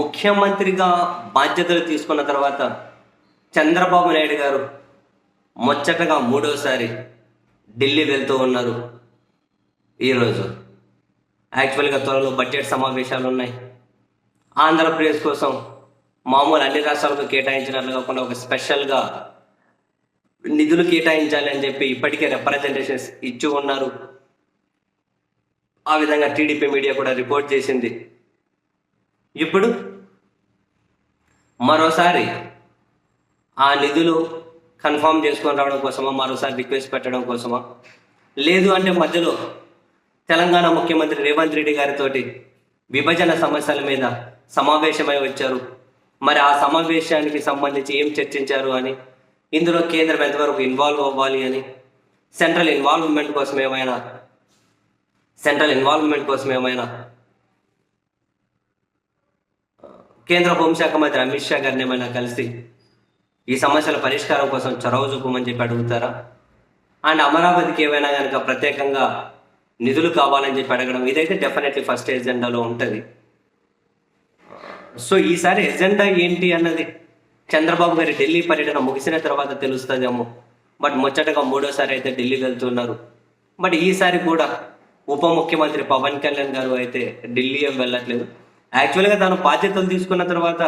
ముఖ్యమంత్రిగా బాధ్యతలు తీసుకున్న తర్వాత చంద్రబాబు నాయుడు గారు ముచ్చటగా మూడోసారి ఢిల్లీ వెళ్తూ ఉన్నారు ఈరోజు. యాక్చువల్గా త్వరలో బడ్జెట్ సమావేశాలు ఉన్నాయి. ఆంధ్రప్రదేశ్ కోసం మామూలు అన్ని రాష్ట్రాలకు కేటాయించినట్లు కాకుండా ఒక స్పెషల్గా నిధులు కేటాయించాలి అని చెప్పి ఇప్పటికే రిప్రజెంటేషన్స్ ఇచ్చి ఉన్నారు. ఆ విధంగా టీడీపీ మీడియా కూడా రిపోర్ట్ చేసింది. ఇప్పుడు మరోసారి ఆ నిధులు కన్ఫర్మ్ చేసుకొని రావడం కోసమా? మరోసారి రిక్వెస్ట్ పెట్టడం కోసమా? లేదు అంటే మధ్యలో తెలంగాణ ముఖ్యమంత్రి రేవంత్ రెడ్డి గారితో విభజన సమస్యల మీద సమావేశమై వచ్చారు. మరి ఆ సమావేశానికి సంబంధించి ఏం చర్చించారు అని? ఇందులో కేంద్రం ఎంతవరకు ఇన్వాల్వ్ అవ్వాలి అని? సెంట్రల్ ఇన్వాల్వ్మెంట్ కోసం ఏమైనా? సెంట్రల్ ఇన్వాల్వ్మెంట్ కోసం ఏమైనా? కేంద్ర హోంశాఖ మంత్రి అమిత్ షా గారిని ఏమైనా కలిసి ఈ సమస్యల పరిష్కారం కోసం చొరవ చూపమని చెప్పి అడుగుతారా? అండ్ అమరావతికి ఏమైనా కనుక ప్రత్యేకంగా నిధులు కావాలని చెప్పి అడగడం ఇదైతే డెఫినెట్లీ ఫస్ట్ ఎజెండాలో ఉంటుంది. సో ఈసారి ఎజెండా ఏంటి అన్నది చంద్రబాబు గారి ఢిల్లీ పర్యటన ముగిసిన తర్వాత తెలుస్తుందేమో. బట్ ముచ్చటగా మూడోసారి అయితే ఢిల్లీ వెళ్తున్నారు. బట్ ఈసారి కూడా ఉప ముఖ్యమంత్రి పవన్ కళ్యాణ్ గారు అయితే ఢిల్లీ ఏం వెళ్ళట్లేదు. యాక్చువల్గా తాను బాధ్యతలు తీసుకున్న తర్వాత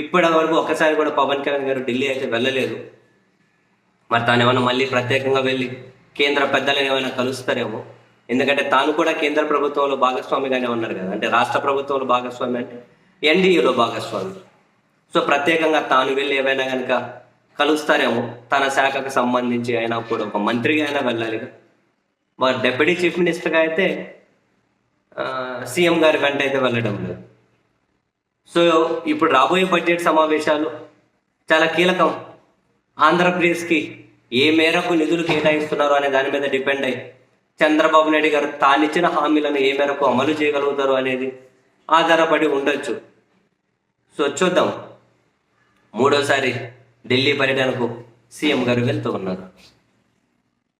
ఇప్పటి వరకు ఒకసారి కూడా పవన్ కళ్యాణ్ గారు ఢిల్లీ అయితే వెళ్ళలేదు. మరి తాను ఏమైనా మళ్ళీ ప్రత్యేకంగా వెళ్ళి కేంద్ర పెద్దలను ఏమైనా కలుస్తారేమో. ఎందుకంటే తాను కూడా కేంద్ర ప్రభుత్వంలో భాగస్వామిగానే ఉన్నారు కదా. అంటే రాష్ట్ర ప్రభుత్వంలో భాగస్వామి అంటే ఎన్డీఏలో భాగస్వామి. సో ప్రత్యేకంగా తాను వెళ్ళి ఏమైనా కనుక కలుస్తారేమో తన శాఖకు సంబంధించి అయినా కూడా ఒక మంత్రిగా అయినా వెళ్ళాలి వారు డెప్యూటీ చీఫ్ మినిస్టర్గా అయితే సీఎం గారి వెంట అయితే వెళ్ళడం లేదు. సో ఇప్పుడు రాబోయే బడ్జెట్ సమావేశాలు చాలా కీలకం. ఆంధ్రప్రదేశ్కి ఏ మేరకు నిధులు కేటాయిస్తున్నారు అనే దాని మీద డిపెండ్ అయ్యి చంద్రబాబు నాయుడు గారు తానిచ్చిన హామీలను ఏ మేరకు అమలు చేయగలుగుతారు అనేది ఆధారపడి ఉండొచ్చు. సో చూద్దాం. మూడోసారి ఢిల్లీ పర్యటనకు సీఎం గారు వెళ్తూ ఉన్నారు.